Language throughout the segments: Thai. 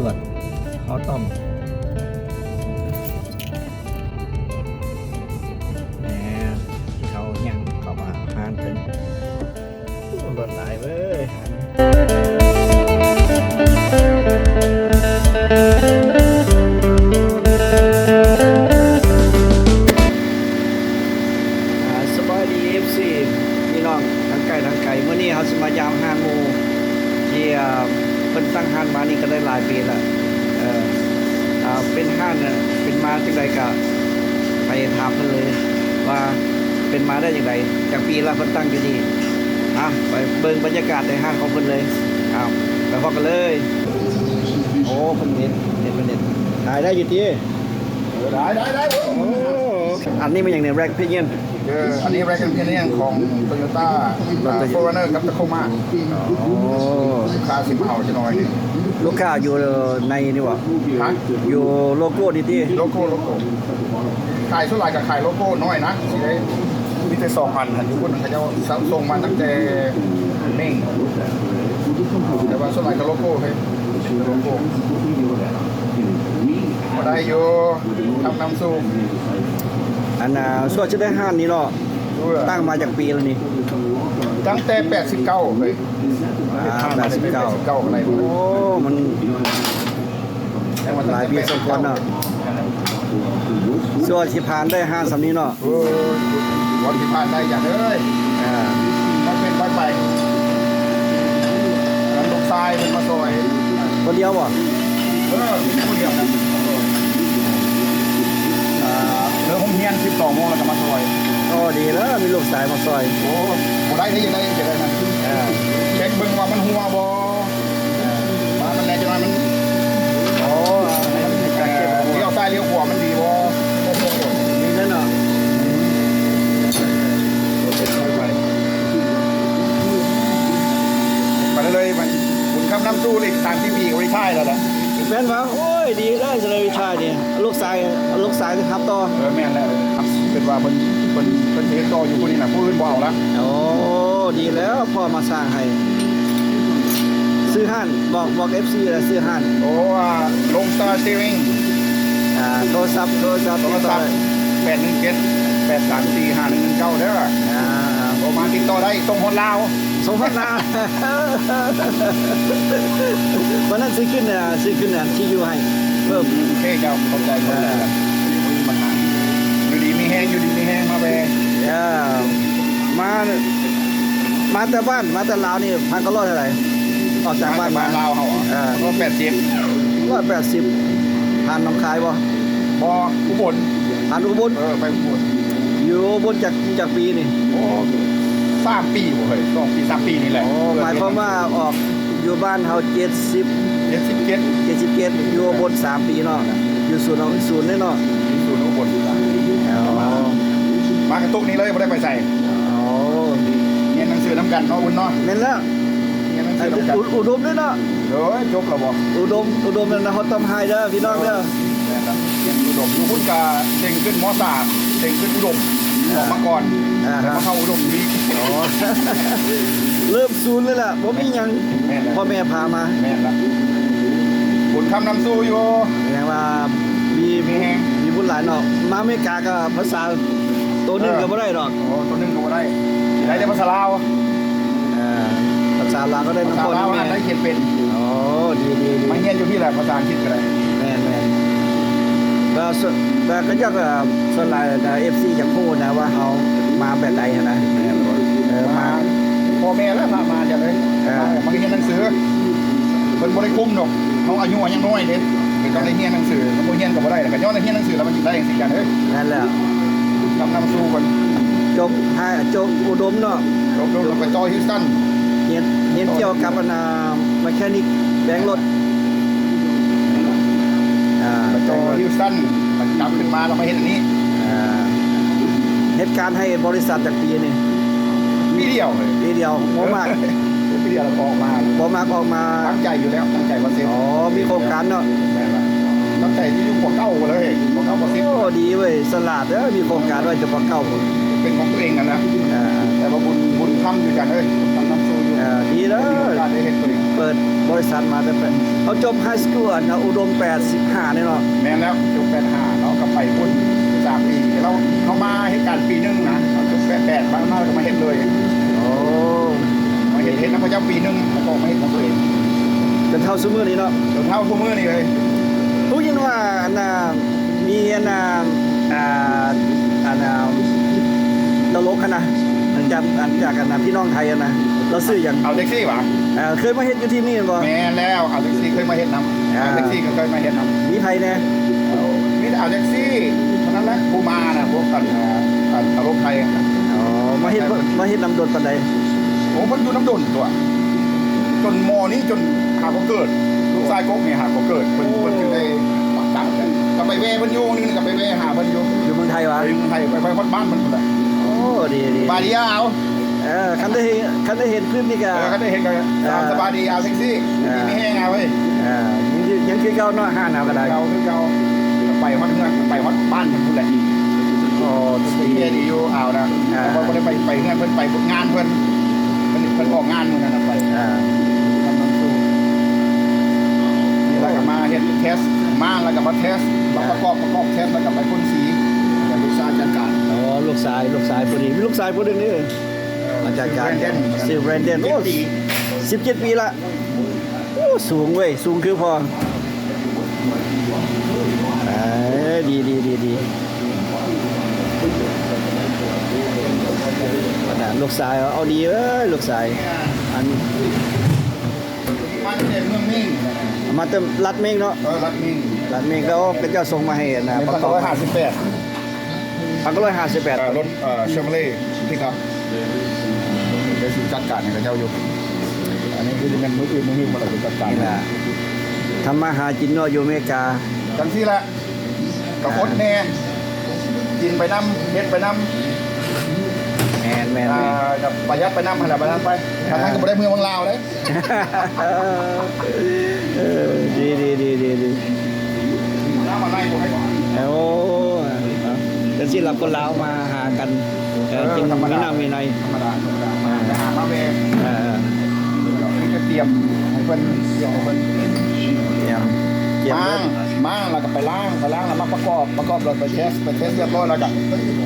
ำรวจเขาต้องแหมเขายังเขามาหานเป็นตำรวจหลายเว้ยอ่าสบายดีเอฟซีพี่น้องทั้งไก่ทั้งไก่เมื่อนี้เขาสมายามห้างหมูที่อ่า เพิ่นตั้งห้านมานี่ก็ได้หลายปีแล้วเอ่ออ่าเป็นห้านน่ะเป็นมาจังไดก็ไปถามเพิ่นเลยว่าเป็นมาได้อย่างไรจากปีละเพิ่นตั้งอยู่นี่อะไปเบิ่งบรรยากาศในห้างของเพิ่นเลยอ้าวไปพบกันเลย โอ้เพิ่นเด็ดเด็ดเพิ่นเด็ดถ่ายได้อยู่ที่ได้ได้ได้โอ้อันนี้มันอย่างเนี่ยแร็กพี่เงี้ยเอออันนี้แรกเพียงของโตโยต้าโฟร์เนอร์กับตะโคมาโอ้ลูกค้าสิบเอาจะน้อยนี่ลูกค้าอยู่ในนี่วะฮะอยู่โลโก้ดีที่โลโก้โลโก้ขายเท่าไหร่กับขายโลโก้น้อยนะสิได้มีแต่สองพันหันอยู่คนเขาจะส่งมาตั้งแต่เม่งแต่ว่าส่วนใหญ่กับโลโก้เฮ้ยโลโก้มาได้อยู่ทำน้ำซุป อันน่ะส่วนจะได้ห้านนี้เนาะด้วยตั้งมาจากปีแล้วนี่ตั้งแต่ 89เฮ้ยอ่าทำมาได้89อะไรโอ้มันหลายปีสมควรเนาะส่วนสิผ่านได้ห้านสำนี้เนาะเออวันที่ผ่านได้อย่างเอ้ยอ่ามันเป็นไปไปแล้วลูกทรายเป็นมาซอยคนเดียวบ่เออมีคนเดียวนะอ่า เรือห้องเฮียน12โมงแล้วก็มาซอยโอ้ดีแล้วมีลูกสายมาซอยโอ้บ่ได้ได้ยังไงจะได้นะอ่าเช็คเบิ่งว่ามันหัวบ่มามันแน่จังว่ามันโอ้เอ่อเลี้ยวซ้ายเลี้ยวขวามันดีบ่มีแล้วเนาะไปเลยมันคุณคำน้ำสู้อีก30ปีก็ไม่ใช่แล้วล่ะแม่นวะโอ้ ลูกสายลูกสายครับต่อเออแม่นแล้วครับเป็นว่าเพิ่นเพิ่นเพิ่นสิเฮ็ดต่ออยู่คนนี้น่ะผู้อื่นบ่เอาละโอ้ดีแล้วพ่อมาสร้างให้ซื้อห้านบอกบอก FC แล้วซื้อห้านโอ้อ่าลงสตาร์สตีริงอ่าโทรศัพท์โทรศัพท์โทรศัพท์แปดหนึ่งเจ็ดแปดสามสี่ห้าหนึ่งหนึ่งเก้าเด้ออ่าโทรมาติดต่อได้ส่งคนลาวสมพัฒนาวันนั้นซื้อขึ้นเนี่ยซื้อขึ้นเนี่ยที่อยู่ให้ เพิ่มโอเคเจ้าเข้าใจเข้าใจแล้วมีปัญหาอยู่ดีมีแห้งอยู่ดีมีแห้งมาแบเออมา มาแต่บ้านมาแต่ลาวนี่พันก็ร้อยเท่าไหร่ออกจากบ้านมามาลาวเขาอะอ่าก็แปดสิบร้อยแปดสิบผ่านหน้องคายบ่พออุบลผ่านอุบลเออไปอุบลอยู่อุบลจากจากปีนี่โอ้สามปีบ่เฮ้ยสองปีสามปีนี่แหละโอ้หมายความว่าออกอยู่บ้านเฮาเจ็ดสิบ เจ็ดสิบเจ็ดเจ็ดสิบเจ็ดอยู่อุบลสามปีเนาะอยู่ศูนย์เอาศูนย์เลยเนาะศูนย์อุบลอ๋อมากระตุกนี้เลยไม่ได้ไปใส่อ๋อเรียนหนังสือน้ำกันเนาะคุณเนาะแม่นแล้วเรียนหนังไอ้สือน้ำกันอุอุดมด้วยเนาะเฮ้ยจบแล้วบ่อุดมอุดมนั่นนะเขาต้มไฮเด้อพี่น้องเด้อแม่นละเรียนอุดมอยู่พุ่นกาเด้งขึ้นมสามเด้งขึ้นอุดมออกมาก่อนแล้วมาเข้าอุดมวีอ๋อเริ่มศูนย์เลยล่ะผมมีหยังแม่นละพ่อแม่พามาแม่นละ บุญคำนำสู้อยู่แสดงว่ามีมีแฮงมีบุญหลายเนาะมาอเมริกาก็ภาษาตัวหนึงก็บ่ได้ดอกโอ้ตัวหนึงก็บ่ได้ได้แต่ภาษาลาวเอ่อภาษาลาวก็ได้ภาน้ำษาพ่อลาวน้ำอ่านแม่ได้เขียนเป็นอ๋อดีดีดีมาเรียนอยู่พี่แหละภาษาอังกฤษก็ได้แม่นแม่นก็ส่วนแต่ก็อยากจะส่วนหลายเอฟซีอยากพูดนะว่าเขามาแบบใดนะเออมามาพ่อแม่แล้วพามาจะเลยเออมาเรียนหนังสือ เพิ่นบ่ได้คุ้มดอกเขาอายุยังน้อยเด้เพิ่นต้องได้เรียนหนังสือถ้าบ่เรียนก็บ่ได้แต่ก็ย้อนได้เรียนหนังสือแล้วมันสิได้จังซี่กันเอ้ยนั่นแหละนำนำสู้กันจบให้จบอุดมเนาะลบลบลงไปจอยฮิวสตันเรียนเรียนเกี่ยวกับอนนาแมคานิกแบงค์รถอ่าไปจอยฮิวสตันมันจับขึ้นมาเรามาเห็นอันนี้อ่าเหตุการณ์ให้บริษัทจากปีนี่ปีเดียวเลยปีเดียวโมมาก ปีเดียวเราก็ออกมาโมมากออกมาตั้งใจอยู่แล้วตั้งใจว่าเซ็นอ๋อมีโครงการเนาะแม่นละตั้งใจที่อยู่หัวเก้าเลยหัวเก้าว่าเซ็นโอ้ดีเว้ยสลาดเด้อมีโครงการว่าจะปะเก้าพุ่นเป็นของตัวเองกันนะอ่าแต่ว่าบุญบุญทำอยู่กันเลยบุญทำน้ำสู้อยู่อ่าดีเด้อมีโอกาสได้เห็นตัวเองคเปิดบริษัทมาแต่เป็นเขาจบไฮสคูลนะอุดม85นี่เนาะแม่นแล้วจบแปดห้าเนาะกับไปพุ่นสามปีเราเขามาเหตุการณ์ปีหนึงนะเราจบแปดแปดมามาแล้วก็มาเห็นเลยโอ้มา เห็นเห็นนักพระเจ้าปีหนึงแล้วก็มาเห็นของตัวเองเป็นเท่าซุมื้อนี้เนาะจนเท่าคู่มือนี่เลยรู้ยินว่าอันน่ะมีอันน่ะอ่าอันน่ะตลกอะนะอันจากอันจากอันน่ะพี่น้องไทยอะนะเราซื้ออย่างเอาแท็กซี่หวะเอ่อเคยมาเฮ็ดอยู่ที่นี่บ่แม่นแล้วเอาแท็กซี่เคยมาเห็นนำอ่าเอาแท็กซี่ก็เคยมาเห็นนำมีไผแน่มีแต่เอาแท็กซี่เท่านั้นแหละกูมานะพวกกันอ่าอ่าตลกไทยอะอ๋อมาเฮ็ดมาเฮ็ดนำดนปานใด โอ้มันอยู่น้ำดนตัว จนมอนี้จนหาก็เกิด ลูกชายก๊กเนี่ยหาก็เกิดเพิ่นเพิ่นจึงได้ปักตั้งกันก็ไปแว่เพิ่นอยู่นึงก็ไปแว่หาเพิ่นอยู่อยู่เมืองไทยวะไปเมืองไทยไปไปฮอดบ้านเพิ่นพุ่นน่ะโอ้ดีดีบาดดีเอาเออคันได้เห็นคันได้เห็นคลิปนี่ก็เออก็ได้เห็นกันตามสบายดีเอาแท็กซี่อ่าดีไม่แห้งเอาเว้ยเอ่ายังยังคือเก่าเนาะห้าหนาวก็ได้เราคือเราไปฮอดเมืองไปฮอดบ้านเพิ่นพุ่นแหละโอ้ไปเที่ยวดีอยู่เอานะอ่าแต่ว่าบ่ได้ไปไปเงินเพิ่นไปงานเพิ่น เพิ่นเพิ่นออกงานเหมือนกันนะไปอ่าทำน้ำสู้แล้วก็มาเฮ็ดเทสมาแล้วก็มาเทสแล้วประกอบประกอบเทสแล้วก็ไปพ่นสีแล้วลูกชายจัดการอ๋อลูกชายลูกชายผู้นี้มีลูกชายผู้หนึงนี่มาจากการเดนซิลแบรนเดนโอ้โอ้สิบเจ็ดปีละโอ้สูงเว้ยสูงคือพอเอ้ยดีดีดีดี น่ะลูกชายเอาดีเอ้ยลูกชายอันมาจากเมืองมิ่งมาเติมรัดเมงเนาะเออรัฐมิ่งรัดเมงก็เป็นเจ้าส่งมาให้นะในปพัระนกอบร้อยห้าสิบแปดพันร้อยห้าสิบแปดรถเอ่อเชฟเล่ที่ครับได้สิจัดการให้กับเจ้าอยู่อันนี้คือจะเป็นมืออื่นมืออื่นมาเลยจัดการนี่แหละทำมาหาจินเนาะอยู่อเมริกาจังที่ละกระพดแน่กินไปน้ำเฮ็ดไปน้ำ แมนแมน อ่าแมนกับประหยัดไปน้ำหันหลังไปน้ำไปทางนั้นก็บ่ได้เมืองบางลาวเลยเออดีดีดีดีดีน้ำมาไล่ผมให้ก่อนโอ้เป็นสิเราคนลาวมาหากันเออกินมีน้ำมีในธรรมดาธรรมดามาจะหามาเวงเออนี่ก็เตรียมให้เพิ่นเตรียมให้เพิ่นเยี่ยมเยี่ยมมาเลย มาแล้วก็ไปล้างไปล้างแล้วมาประกอบประกอบแล้วไปเทสไปเทสเรียบร้อยแล้วก็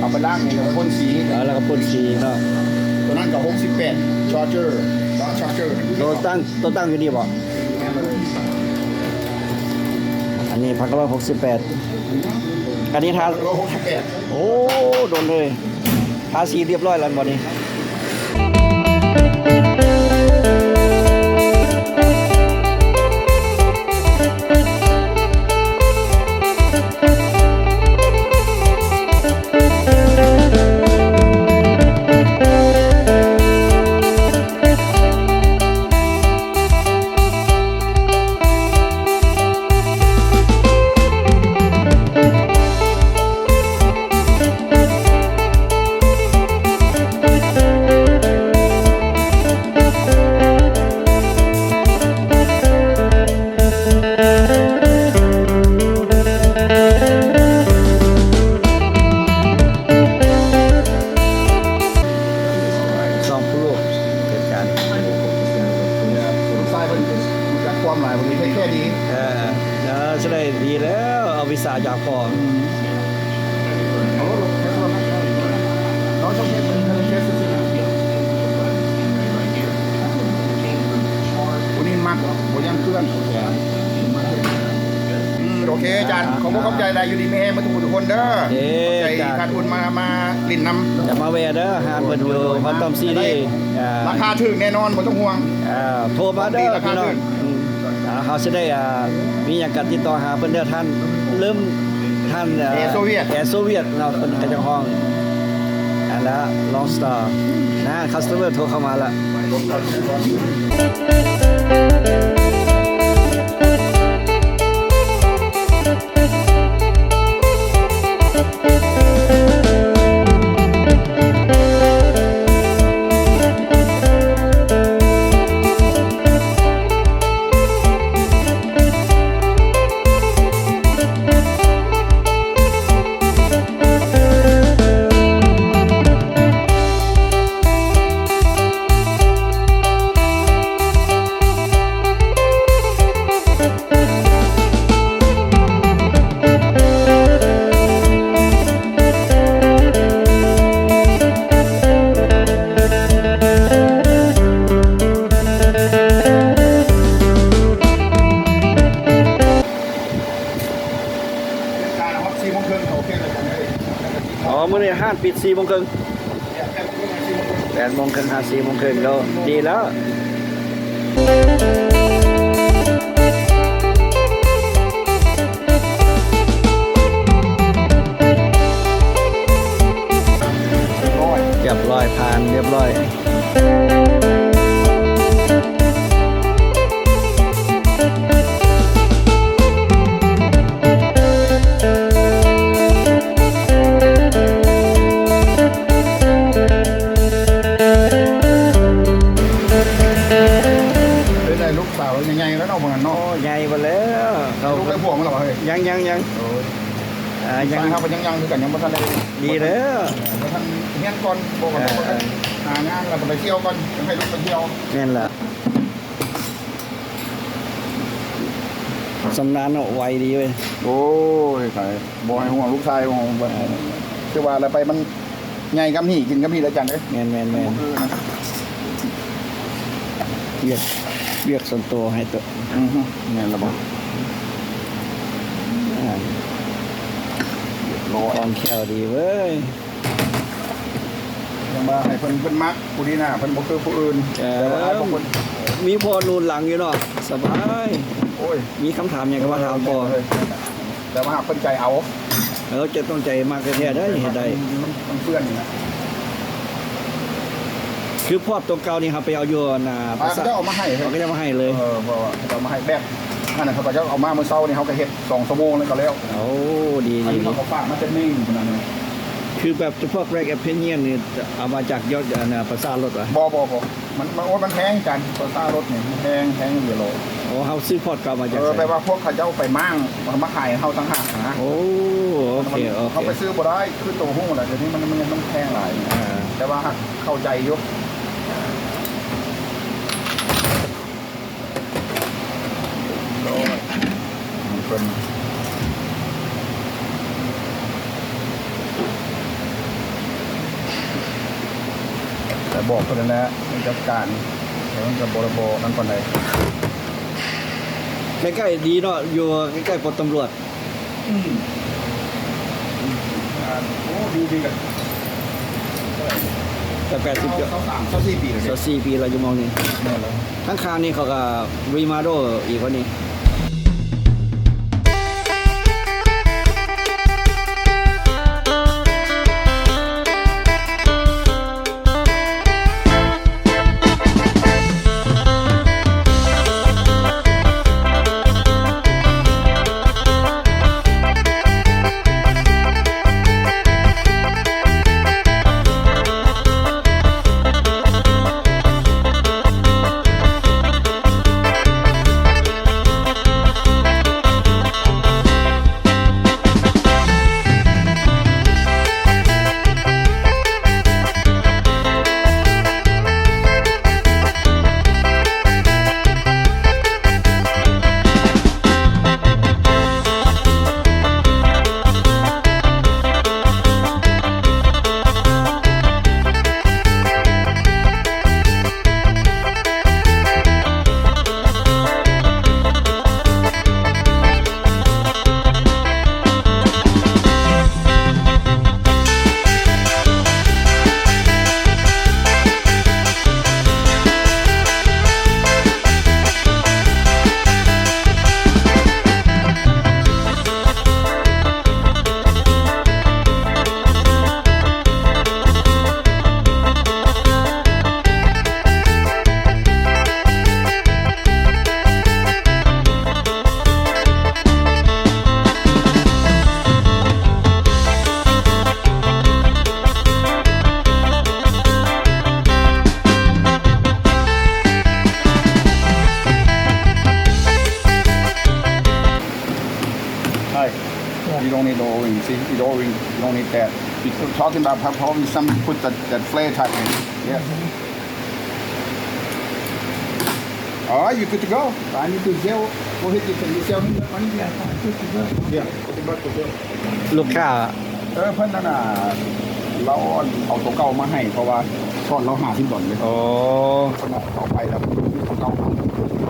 เอาไปล้างนี่แล้วพ่นสีแล้วเราก็พ่นสีเนาะตัวนั้นก็68 Charger ล้าง Charger ตัวตั้งตัวตั้งอยู่ดีบ่อันนี้พันร้อยหกสิบแปดอันนี้ทาตัว68โอ้โดนเลยทาสีเรียบร้อยแล้วบ่นี้ เคอาจารย์ขอบคุณขอบใจได้อยู่ดีไม่แห้งมาทุกคนทุกคนเด้อเด้ขอบใจจ้ะ ขาดทุนมามาลิ่นน้ำจะมาแวะเด้อหาเพิ่นอยู่ฮอตตอมซีดีอ่าราคาถึงแน่นอนบ่ต้องห่วง อ่าโทรมาเด้อราคาพี่น้อขึ้งนอืมอ่าเขาจะได้อ่ามีหยังกันติดต่อหาเพิ่นเด้อท่านเริ่มท่านแอร์โซเวียต แอร์โซเวียตเนาะเพิ่นก็จะห้องอันละลองสตาร์นะคัสเตอร์โทรเข้ามาละ วันนี้ห้ามปิดสี่โมงครึ่งแปดโมงครึ่งห้าสี่โมงครึ่งแล้วดีแล้วร้อยเรียบร้อยผ่านเรียบร้อย ยยังยังยังโอ้ยอ่ายัยังงครับยังยังคือกันยังบ่ทันได้ดีแล้ว บ่ทันเฮียนก่อนบอกกันว่าหางานแล้วก็ไปเที่ยวก่อนยังให้ลูกไปเที่ยวแน่นละสำนานเอาไวดีเว้ยโอ้ยขายบ่ให้ห่วงลูกชายของบ่คือว่าอะไรไปมันใหญ่กับนี่กินกับนี่แล้วจังเด้ยแมนแมนแมนคือนะเรียกเรียกส่วนตัวให้ตัวอือฮึแม่นละบ่ อ่า รอตอนแควดีเว้ยยังมาให้เพิ่นเพิ่นมักผู้นี้น่ะเพิ่นบ่คือผู้อื่นเออแต่ว่าบางคนมีพอนูนหลังอยู่เนาะสบายโอ้ยมีคำถามอย่างกับว่าถามพอแต่ว่าหากเพิ่นใจเอาเออจะต้องใจมากแท้ๆได้เห็นได้มันมันเพื่อนนี่นะคือพอดตัวเก่านี่ครับไปเอาอยู่น่ะป้าเขาจะเอามาให้เฮ้เขายก็จะมาให้เลยเออเพราะว่าเอามาให้แบบ นั่นน่ะเขาก็จะเอามาเมื่อเช้านี่เขาก็เฮ็ด2ชั่วโมงแล้วก็แล้วโอ้ดีอันดีนี้ดีเขาก็ฝากมาเป็นนิ่งขนาดนี้คือแบบเฉพาะแรกแอปเพนเนียนนี่เอามาจากยอดอันน่ะประสาทรถวะบ่บ่บ่มันมันโอ้ยมันแพงกันโตต้ารถนี่มันแพงแพงอยู่โลโอ้เฮาซื้อพอดเก่ามาจากเออไสแปลว่าพวกเขาเจ้าไปมั่งมันมาขายให้เฮาต่างหากนะโอ้โอเคโอเคเขาไปซื้อบ่ได้คือตัวหุ้นแหละเดี๋ยวนี้มันมันมันแพงหลาย อ่าแต่ว่าหักเข้าใจอยู่โอ้ยมันเป็นแต่ บอกคนนั้นแหละมันจัดการเดี๋ยวมันจะบริโภคนั่นคนใดใกล้ๆดีเนาะอยู่ใกล้ๆปลดตำรวจอ่าโอ้ดีดีกันแต่แปดสิบเขาเขาสามเขาสี่ปีเลยสสี่ปีเราจะมองนี่ แน่แล้วข้างคางนี่เขาก็รีมาโดอีกวันนี้ talking about how probably some put that, that flare type in. Yeah. All right, you're good to go. I need to gel. Go ahead, you can you sell me that money? Yeah, good to go. Yeah, good to go. good to go. ลูกค้าเออเพิ่นนั่นน่ะเราเอาตัวเก่ามาให้เพราะว่าซ่อนเราหาที่บ่อนเลยโอ้เพิ่นเอาไปแล้วตัวเก่า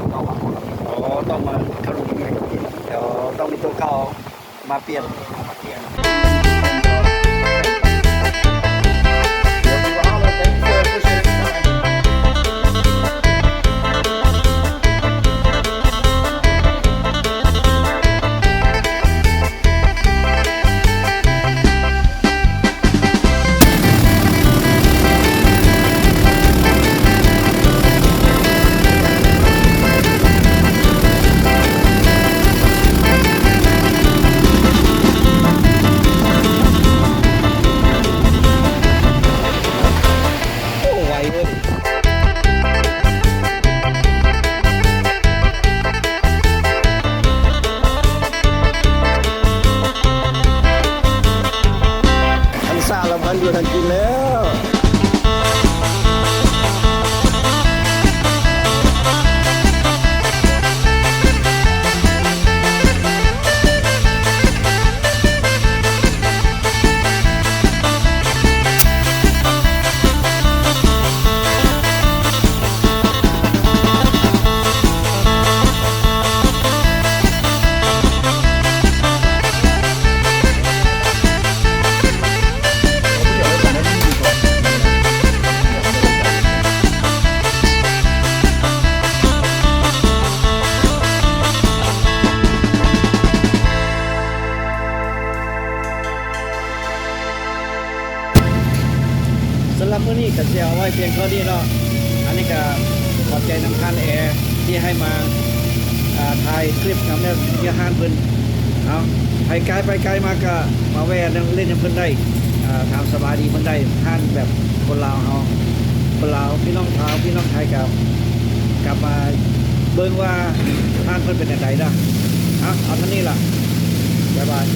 ตัวเก่าเอาแล้วโอ้ต้องมาทะลุเดี๋ยวต้องมีตัวเก่ามาเปลี่ยนเอามาเปลี่ยน ว้เพียงเท่านี้เนาะอันนี้ก็ขอบใจน้ำคันแอร์ที่ให้มาถ่ายคลิปนำเนี่ยที่ห้านเพิ่นเอาไปไกลไปไกลมาก็มาแวะเล่นกับเพิ่นได้ถามสบายดีเพิ่นได้ห้านแบบคนลาวเฮาคนลาวพี่น้องลาวพี่น้องไทยกับกลับมาเบิ่งว่าห้านเพิ่นเป็นจังไดนะเอาเอาเท่านี้ล่ะบ๊ายบาย